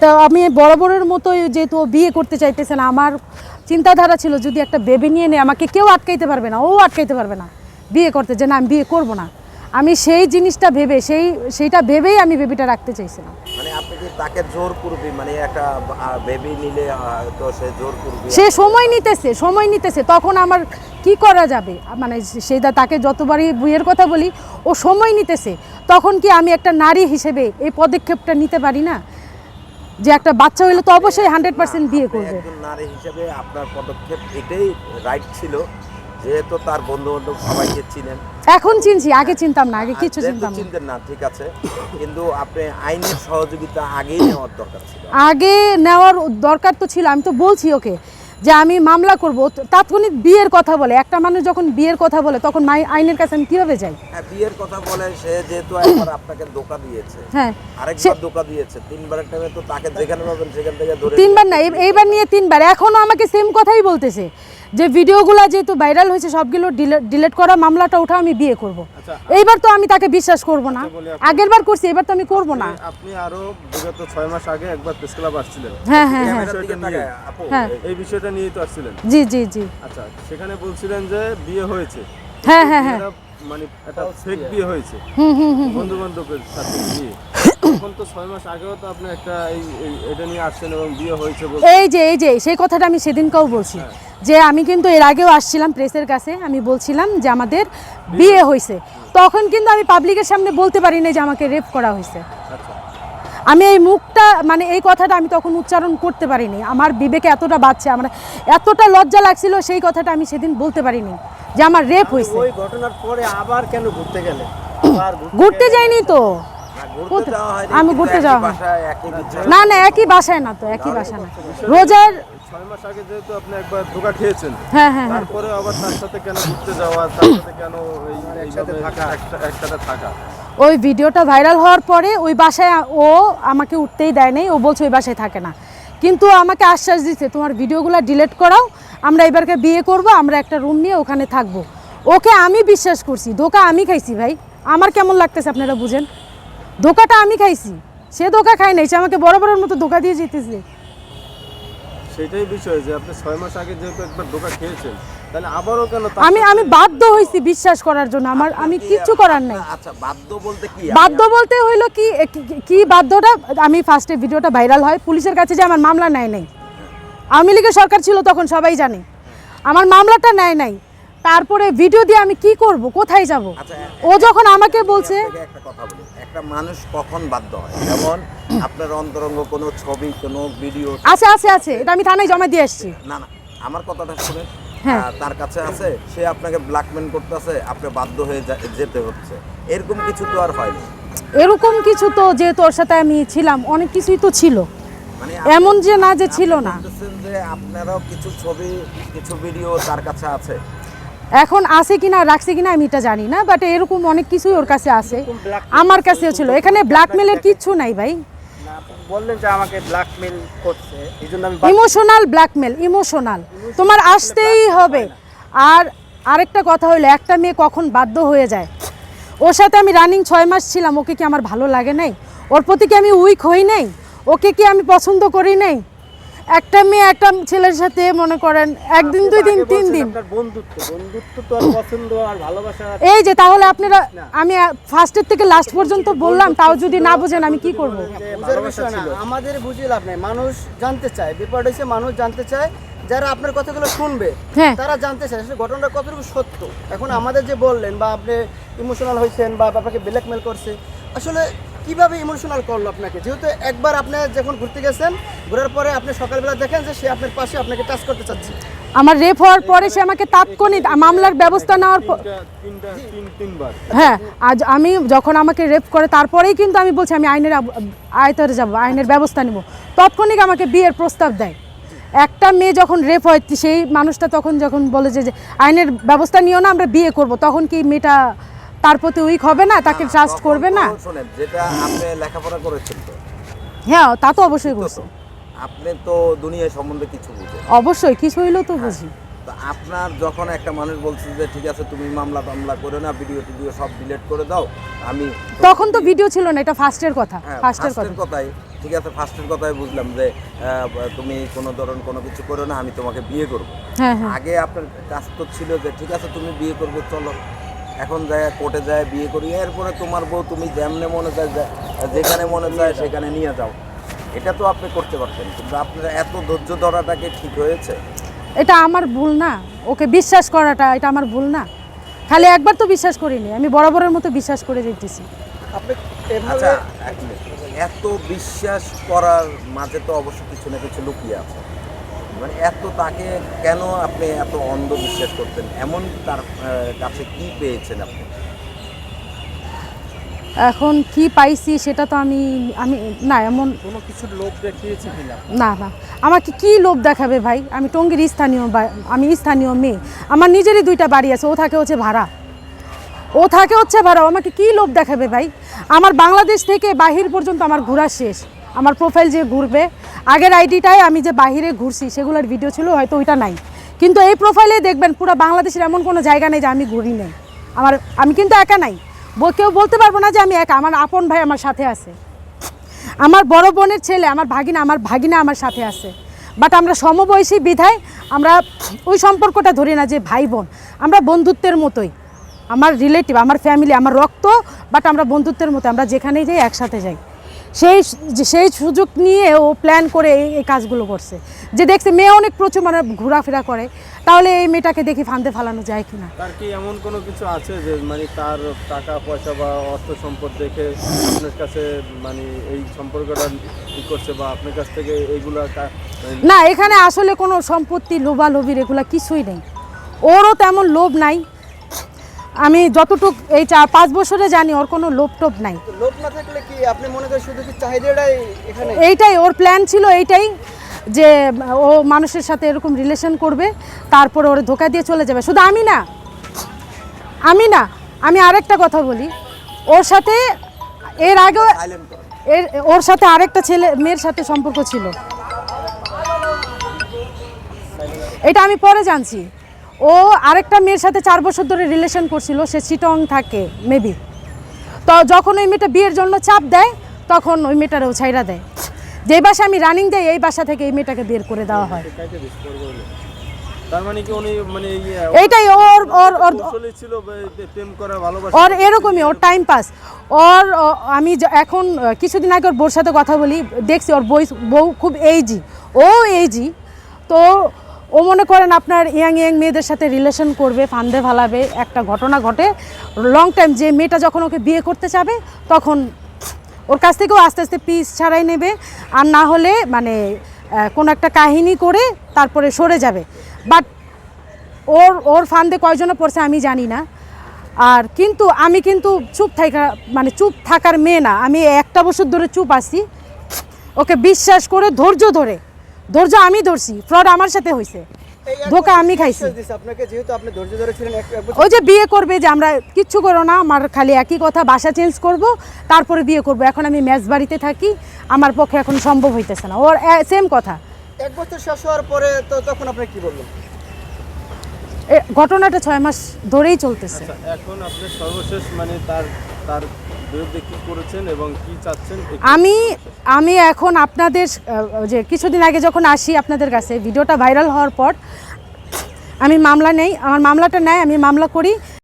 তো আমি বরাবরের মতোই যেহেতু বিয়ে করতে চাইতেছে না আমার চিন্তাধারা ছিল যদি একটা বেবি নিয়ে নেয় আমাকে কেউ আটকাইতে পারবে না ও আটকাইতে পারবে না বিয়ে করতে যে না আমি বিয়ে করব না। আমি সেই জিনিসটা ভেবে সেই সেইটা ভেবেই আমি বেবিটা রাখতে চাইছিলাম। মানে আপনি কি তাকে জোর করবি? মানে একটা বেবি নিলে তো সে জোর করবি। সে সময় নিতেছে সময় নিতেছে তখন আমার কি করা যাবে? মানে সেটা তাকে যতবারই বিয়ের কথা বলি ও সময় নিতেছে। তখন কি আমি একটা নারী হিসেবে এই পদক্ষেপটা নিতে পারি না? যে একটা বাচ্চা হইলে তো অবশ্যই হান্ড্রেড পার্সেন্ট বিয়ে করবে। একজন নারী হিসেবে আপনার পদক্ষেপ এটাই রাইট ছিল যেহেতু তার বন্ধু বান্ধব সবাইকে চিনেন। এখন চিনছি আগে চিনতাম না আগে কিছু চিনতাম না। চিনতেন না ঠিক আছে। কিন্তু আপনি আইনের সহযোগিতা আগেই নেওয়ার দরকার ছিল। আগে নেওয়ার দরকার তো ছিল আমি তো বলছি ওকে। যে আমি মামলা করব তাৎক্ষণিক বিয়ের কথা বলে একটা মানুষ যখন বিয়ের কথা বলে তখন মাই- আইনের কাছে আমি কীভাবে যাই? হ্যাঁ বিয়ের কথা বলে সে যেহেতু একবার আপনাকে ধোকা দিয়েছে হ্যাঁ আরেকবার ধোকা দিয়েছে তিনবারের টাইমে তো তাকে যেখানে পাবেন সেখান থেকে ধরে তিনবার না এইবার নিয়ে তিনবার। এখনও আমাকে সেম কথাই বলতেছে যে ভিডিওগুলো যেহেতু ভাইরাল হয়েছে সবগুলো ডিলেট করা মামলাটা উঠা আমি বিয়ে করব। এইবার তো আমি তাকে বিশ্বাস করব না। আগের বার করছি এবার তো আমি করব না। আপনি আরও বিগত ছয় মাস আগে একবার প্রেস ক্লাব আসছিলেন। হ্যাঁ হ্যাঁ হ্যাঁ। হ্যাঁ। এই বিষয়টা নিয়েই তো আসছিলেন? জি জি জি। আচ্ছা সেখানে বলছিলেন যে বিয়ে হয়েছে। হ্যাঁ হ্যাঁ হ্যাঁ। মানে একটা ফেক বিয়ে হয়েছে। হুম হুম হুম বন্ধু বান্ধবের সাথে বিয়ে। তখন তো ছয় মাস আগেও তো আপনি একটা এই এই- এটা নিয়ে আসছেন এবং বিয়ে হয়েছে এই যে এই যে সেই কথাটা আমি সেদিনকেও বলছি। যে আমি কিন্তু এর আগেও আসছিলাম প্রেসের কাছে। আমি বলছিলাম যে আমাদের বিয়ে হয়েছে। তখন কিন্তু আমি পাবলিকের সামনে বলতে পারি না যে আমাকে রেপ করা হয়েছে। আচ্ছা। আমি এই মুখটা মানে এই কথাটা আমি তখন উচ্চারণ করতে পারিনি। আমার বিবেকে এতটা বাচ্চা আমার এতটা লজ্জা লাগছিল সেই কথাটা আমি সেদিন বলতে পারিনি যে আমার রেপ হয়েছে। ওই ঘটনার পরে আবার কেন ঘুরতে গেলে? ঘুরতে ঘুরতে যাইনি তো। আমি ঘুরতে যাওয়া। বাসায়। না না একই বাসায় না তো একই বাসা না। রোজার ছয় মাস আগে যেহেতু আপনি একবার ধোকা খেয়েছেন হ্যাঁ হ্যাঁ হ্যাঁ। তারপরে আবার তার সাথে কেন ঘুরতে যাওয়া তার সাথে কেন একসাথে থাকা? একসাথে থাকা? ওই ভিডিওটা ভাইরাল হওয়ার পরে ওই বাসায় ও আমাকে উঠতেই দেয় নাই, ও বলছে ওই বাসায় থাকে না। কিন্তু আমাকে আশ্বাস দিচ্ছে তোমার ভিডিওগুলো ডিলিট করাও, আমরা এবারকে বিয়ে করব, আমরা একটা রুম নিয়ে ওখানে থাকব। ওকে আমি বিশ্বাস করছি, ধোকা আমি খাইছি ভাই। আমার কেমন লাগতেছে আপনারা বুঝেন? ধোকাটা আমি খাইছি, সে ধোকা খায় নাই, সে আমাকে বড় বড়ের মতো ধোকা দিয়ে যেতেছে। সেটাই বিষয় যে আপনি ছয় মাস আগে যেহেতু একবার ধোকা খেয়েছেন আমি আমি বাধ্য হয়েছি বিশ্বাস করার জন্য। আমার আমি কি কিচ্ছু করার নাই। আচ্ছা বাধ্য বলতে বাধ্য বলতে হইল কি কি- বাধ্যটা? আমি ফার্স্টে ভিডিওটা ভাইরাল হয়। পুলিশের কাছে যে আমার মামলা নেয় নাই। আওয়ামী লীগের সরকার ছিল তখন সবাই জানে। আমার মামলাটা নেয় নাই। তারপরে ভিডিও দিয়ে আমি কি করব? কোথায় যাব? আচ্ছা, ও যখন আমাকে বলছে একটা কথা বলি। একটা মানুষ কখন বাধ্য হয়? যেমন আপনার অন্তরঙ্গ কোনো ছবি কোনো ভিডিও আছে আছে আছে। এটা আমি থানায় জমা দিয়ে আসছি। না না। আমার কথাটা শুনে। তার কাছে আছে সে আপনাকে ব্ল্যাকমেল করতেছে আপনি বাধ্য হয়ে যা- যেতে হচ্ছে। এরকম কিছু তো আর হয়নি। এরকম কিছু তো যেহেতু ওর সাথে আমি ছিলাম অনেক কিছুই তো ছিল। মানে এমন যে না যে ছিল না। যে আপনারও কিছু ছবি কিছু ভিডিও তার কাছে আছে। এখন আছে কিনা রাখছে কিনা আমি এটা জানি না বাট এরকম অনেক কিছুই ওর কাছে আছে। আমার কাছেও ছিল। এখানে ব্ল্যাকমেলের কিচ্ছু নাই ভাই। বললেন যে আমাকে ব্ল্যাকমেল করছে এই জন্য আমি ইমোশনাল ব্ল্যাকমেল ইমোশনাল তোমার আসতেই হবে। আর আরেকটা কথা হলো একটা মেয়ে কখন বাধ্য হয়ে যায়? ওর সাথে আমি রানিং ছয় মাস ছিলাম ওকে কি আমার ভালো লাগে নাই? ওর প্রতি কি আমি উইক হই নাই? ওকে কি আমি পছন্দ করি নাই? একটা মেয়ে একটা ছেলের সাথে মনে করেন একদিন দুই দিন তিন দিন। বন্ধুত্ব। বন্ধুত্ব তো আর পছন্দ আর ভালোবাসা এই যে তাহলে আপনারা আমি ফার্স্টের থেকে লাস্ট পর্যন্ত বললাম তাও যদি না বুঝেন আমি কি করব? আমাদের বুঝি লাভ নাই। মানুষ জানতে চায় বিপদ হয়েছে মানুষ জানতে চায়। যারা আপনার কথাগুলো শুনবে হ্যাঁ। তারা জানতে চায় আসলে ঘটনাটা কতটুকু সত্য। এখন আমাদের যে বললেন বা আপনি ইমোশনাল হয়েছেন বা আপনাকে ব্ল্যাকমেল করছে আসলে কীভাবে ইমোশনাল করল আপনাকে? যেহেতু একবার আপনি যখন ঘুরতে গেছেন ঘোরার পরে আপনি সকালবেলা দেখেন যে সে আপনার পাশে আপনাকে টাচ করতে চাচ্ছে। আমার রেপ হওয়ার পরে সে আমাকে তাৎক্ষণিক মামলার ব্যবস্থা নেওয়ার হ্যাঁ আজ আমি যখন আমাকে রেপ করে তারপরেই কিন্তু আমি বলছি আমি আইনের আয়তারে যাব আইনের ব্যবস্থা নিব। তৎক্ষণিক আমাকে বিয়ের প্রস্তাব দেয়। একটা মেয়ে যখন রেপ হয় সেই মানুষটা তখন যখন বলে যে যে আইনের ব্যবস্থা নিও না আমরা বিয়ে করব। তখন কি মেয়েটা তার প্রতি উইক হবে না তাকে ট্রাস্ট করবে না। তো যেটা আপনি লেখাপড়া করেছেন তো। হ্যাঁ তা তো অবশ্যই করছে আপনি তো দুনিয়া সম্বন্ধে কিছু বুঝেন। অবশ্যই কিছু হইলেও তো বুঝি। তো আপনার যখন একটা মানুষ বলছে যে ঠিক আছে তুমি মামলা টামলা করে না ভিডিও টিডিও সব ডিলিট করে দাও আমি তখন তো ভিডিও ছিল না এটা ফার্স্টের কথা হ্যাঁ, ফার্স্টের এর কথাই ঠিক আছে ফার্স্টের কথাই বুঝলাম যে তুমি কোনো ধরন কোনো কিছু করো না আমি তোমাকে বিয়ে করব। হ্যাঁ হ্যাঁ। আগে আপনার কাজ তো ছিল যে ঠিক আছে তুমি বিয়ে করবে চলো। এখন যায় কোর্টে যায় বিয়ে করি এরপরে তোমার বউ তুমি যেমনে মনে চায় যেখানে মনে চায় সেখানে নিয়ে যাও। এটা তো আপনি করতে পারতেন কিন্তু আপনার এত ধৈর্য ধরাটাকে ঠিক হয়েছে? এটা আমার ভুল না। ওকে বিশ্বাস করাটা এটা আমার ভুল না। খালি একবার তো বিশ্বাস করিনি আমি বরাবরের মতো বিশ্বাস করে দিতেছি আচ্ছা এত বিশ্বাস করার মাঝে তো অবশ্য কিছু না কিছু লুকিয়ে আছে। মানে এত তাকে কেন আপনি এত অন্ধ বিশ্বাস করতেন? এমন তার কাছে কি পেয়েছেন আপনি? এখন কি পাইছি সেটা তো আমি আমি না এমন কোনো কিছুর লোভ দেখিয়েছে কিনা? না না। আমাকে কি লোভ দেখাবে ভাই? আমি টঙ্গীর স্থানীয় বা- আমি স্থানীয় মেয়ে। আমার নিজেরই দুইটা বাড়ি আছে ও থাকে হচ্ছে ভাড়া। ও থাকে হচ্ছে ভাড়া। ও আমাকে কি লোভ দেখাবে ভাই? আমার বাংলাদেশ থেকে বাহির পর্যন্ত আমার ঘোরা শেষ। আমার প্রোফাইল যে ঘুরবে আগের আইডিটায় আমি যে বাহিরে ঘুরছি, সেগুলোর ভিডিও ছিল, হয়তো ওইটা নাই। কিন্তু এই প্রোফাইলে দেখবেন, পুরো বাংলাদেশের এমন কোনো জায়গা নেই যে আমি ঘুরি নেই। আমার, আমি কিন্তু একা নাই। কেউ বলতে পারব না যে আমি একা, আমার আপন ভাই আমার সাথে আছে। আমার বড় বোনের ছেলে, আমার ভাগিনা আমার ভাগিনা আমার সাথে আছে। বাট আমরা সমবয়সী বিধায়, আমরা ওই সম্পর্কটা ধরি না যে ভাই বোন। আমরা বন্ধুত্বের মতোই। আমার রিলেটিভ আমার ফ্যামিলি আমার রক্ত বাট আমরা বন্ধুত্বের মতো আমরা যেখানেই যাই, একসাথে যাই। সেই সেই সুযোগ নিয়ে ও প্ল্যান করে এই কাজগুলো করছে। যে দেখছে মেয়ে অনেক প্রচুর মানে ঘোরাফেরা করে তাহলে এই মেয়েটাকে দেখি ফান্দে ফালানো যায় কিনা? তার কি এমন কোনো কিছু আছে যে মানে তার টাকা পয়সা বা অর্থ সম্পদ দেখে আপনার কাছে মানে এই সম্পর্কটা করছে বা আপনার কাছ থেকে এইগুলা না এখানে আসলে কোনো সম্পত্তি লোভালোভির এগুলো কিছুই নেই। ওরও তেমন লোভ নাই। আমি যতটুক এই চার পাঁচ বছরে জানি ওর কোনো লোভ টোভ নাই। লোভ না থাকলে কি আপনি মনে করেন শুধু কি চাহিদাটাই এখানে? এইটাই ওর প্ল্যান ছিল এইটাই যে ও মানুষের সাথে এরকম রিলেশন করবে তারপরে ওর ধোকা দিয়ে চলে যাবে। শুধু আমি না আমি না আমি আরেকটা কথা বলি। ওর সাথে এর করেন এর ওর সাথে আরেকটা ছেলে মেয়ের সাথে সম্পর্ক ছিল। এটা আমি পরে জানছি। ও আরেকটা মেয়ের সাথে চার বছর ধরে রিলেশন করছিল সে চিটং থাকে মেবি তো যখন ওই মেয়েটা বিয়ের জন্য চাপ দেয় তখন ওই মেয়েটারও ছাইরা দেয়। যেই বাসা আমি রানিং যাই এই বাসা থেকে এই মেয়েটাকে বের করে দেওয়া হয়। মানে মানে ইয়ে, এইটাই ওর ওর ওর এরকমই ওর টাইম পাস ওর আমি য- এখন কিছুদিন আগে ওর বোর সাথে কথা বলি দেখছি ওর বই বউ খুব এইজি ও এইজি তো ও মনে করেন আপনার ইয়াং ইয়াং মেয়েদের সাথে রিলেশন করবে, ফান্দে ফালাবে, একটা ঘটনা ঘটে। লং টাইম যে মেয়েটা যখন ওকে বিয়ে করতে চাবে, তখন ওর কাছ থেকেও আস্তে আস্তে পিস ছাড়াই নেবে। আর না হলে মানে কোনো একটা কাহিনী করে তারপরে সরে যাবে। বাট ওর ওর ফান্দে কয়জনে পড়ছে আমি জানি না। আর কিন্তু আমি কিন্তু চুপ থাকা মানে চুপ থাকার মেয়ে না। আমি একটা বছর ধরে চুপ আছি। ওকে বিশ্বাস করে, ধৈর্য ধরে ধৈর্য আমি ধরছি ফ্রড আমার সাথে হয়েছে ধোকা আমি খাইছি। বিশ্বাস দিছে? আপনাকে যেহেতু আপনি ধৈর্য ধরেছিলেন এক এক বছর ওই যে বিয়ে করবে যে আমরা কিচ্ছু করো না আমার খালি একই কথা বাসা চেঞ্জ করব তারপরে বিয়ে করব। এখন আমি ম্যাচ বাড়িতে থাকি আমার পক্ষে এখন সম্ভব হইতেছে না। ওর সেম কথা। এক বছর শেষ হওয়ার পরে তো তখন আপনি কি বলবেন এ ঘটনাটা ছয় মাস ধরেই চলতেছে। আচ্ছা, এখন আপনি সর্বশেষ মানে তার তার বিরুদ্ধে কি করেছেন এবং কি চাচ্ছেন? আমি আমি এখন আপনাদের যে কিছুদিন আগে যখন আসি আপনাদের কাছে, ভিডিওটা ভাইরাল হওয়ার পর, আমি মামলা নেই, আমার মামলাটা নেয়, আমি মামলা করি।